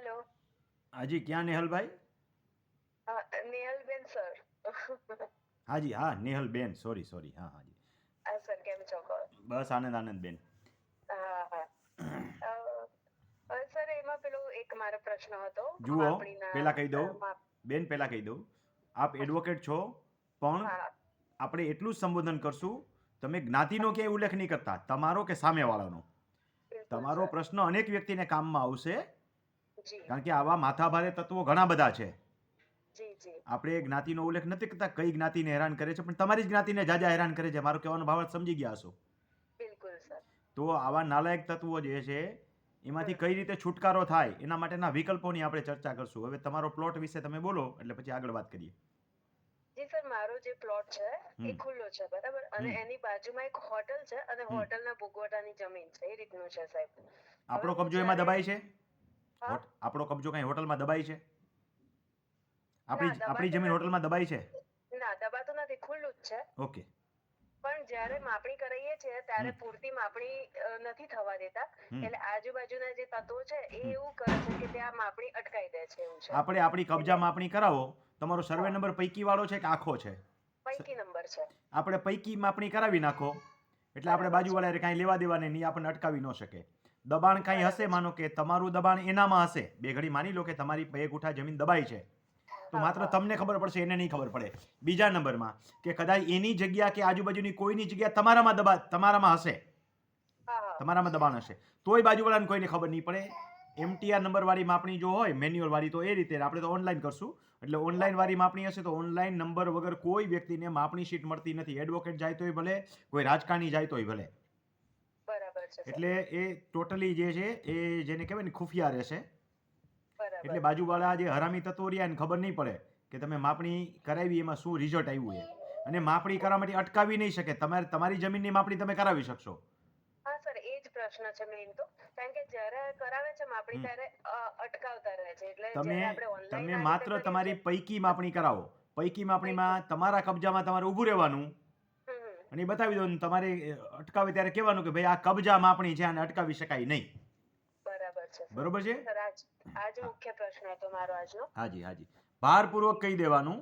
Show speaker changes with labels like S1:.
S1: Hello.
S2: હાજી ક્યાં Nehalbhai?
S1: નેહલબેન sir.
S2: હાજી હા નેહલબેન. સોરી સોરી હા હાજી.
S1: સર કેમ છો?
S2: બસ આનંદ આનંદ બેન
S1: સર એમાં પેલો એક મારો પ્રશ્ન હતો.
S2: જુઓ, પેલા કહી દઉં. બેન પેલા કહી દઉં. આપ એડવોકેટ છો પણ આપણે એટલું જ સંબોધન કરશું. તમે જ્ઞાતિનો ક્યાંય ઉલ્લેખ નહીં કરતા તમારો કે સામેવાળાનો? તમારો પ્રશ્ન અનેક વ્યક્તિને કામમાં આવશે. કારણ કે આવા માથાભારે તત્વો ઘણા બધા છે.
S1: આપણે જ્ઞાતિ
S2: નો જ્ઞાતિનો ઉલ્લેખ નથી કરતા કઈ જ્ઞાતિને હેરાન કરે છે પણ તમારી જ જ્ઞાતિને જાજા હેરાન કરે છે. મારો કહેવાનો ભાવ સમજી ગયા હશો. તો આવા નાલાયક તત્વો જે છે એમાંથી કઈ રીતે છુટકારો થાય એના માટેના વિકલ્પોની આપણે ચર્ચા કરશું. હવે તમારો પ્લોટ વિશે તમે બોલો એટલે પછી આગળ વાત કરીએ.
S1: જી સર મારો જે પ્લોટ છે એ ખુલ્લો છે બરાબર? અને. એની બાજુમાં એક હોટલ છે અને હોટલના ભોગવટાની જમીન છે એ રીતનું છે સાહેબ.
S2: આપણો કબજો એમાં દબાય છે? આપણો કબજો કઈ હોટલમાં દબાઈ છે? આપણી આપણી જમીન
S1: હોટલ
S2: હોટલમાં દબાઈ છે?
S1: ના દબાતો નથી ખુલ્લું જ છે.
S2: ઓકે.
S1: પણ જ્યારે માપણી કરીએ છીએ ત્યારે પૂરતી માપણી નથી થવા દેતા. એટલે આજુબાજુના જે તત્વો છે એ એવું કરે છે કે ત્યાં માપણી અટકાઈ દે છે એવું છે.
S2: આપણે આપણી કબજા માપણી કરાવો. તમારો સર્વે નંબર પૈકી વાળો છે કે આખો છે?
S1: પૈકી નંબર છે.
S2: આપણે પૈકી માપણી કરાવી નાખો. એટલે આપણે. બાજુવાળા કાંઈ લેવા દેવાને નહીં આપણને અટકાવી ન શકે. દબાણ કાંઈ હશે? માનો કે તમારું દબાણ એનામાં હશે. બે ઘડી માની લો કે તમારી બે ગુઠા જમીન દબાઈ છે. તો માત્ર તમને ખબર પડશે એને નહીં ખબર પડે. બીજા નંબરમાં કે કદાચ એની જગ્યા કે આજુબાજુની કોઈની જગ્યા તમારામાં દબા તમારામાં હશે. તમારામાં દબાણ હશે. તોય બાજુવાળાને કોઈને ખબર નહીં પડે. એમટીઆર નંબર વાળી માપણી જો હોય મેન્યુઅલ વાળી તો એ રીતે આપણે તો ઓનલાઈન કરશું. એટલે ઓનલાઈન વાળી માપણી હશે તો ઓનલાઈન નંબર વગર કોઈ વ્યક્તિને માપણી શીટ મળતી નથી. એડવોકેટ જાય તોય ભલે કોઈ રાજકારણી જાય તોય ભલે. એટલે એ ટોટલી જે છે એ જેને કહેવાય ને ખુફિયા રહેશે. એટલે બાજુવાળા જે હરામી તત્વો રહ્યા એને ખબર નહીં પડે કે તમે માપણી કરાવી એમાં શું રિઝલ્ટ આવ્યું એ અને માપણી કરવા માટે અટકાવી નહીં શકે. તમારે તમારી જમીનની માપણી તમે કરાવી શકશો.
S1: હા સર એ જ પ્રશ્ન છે મેઇન તો. કારણ કે જ્યારે કરાવે છે માપણી ત્યારે અટકાવતા રહે છે. એટલે
S2: તમે તમે માત્ર તમારી પૈકી માપણી કરાવો. પૈકી માપણીમાં તમારા કબજામાં તમારે ઊભું રહેવાનું. અને એ બતાવી દો તમારે અટકાવે ત્યારે કહેવાનું કે ભાઈ આ કબજા માપણી છે આને અટકાવી શકાય નહીં.
S1: બરાબર
S2: બરોબર છે? હાજી હાજી. ભારપૂર્વક કહી દેવાનું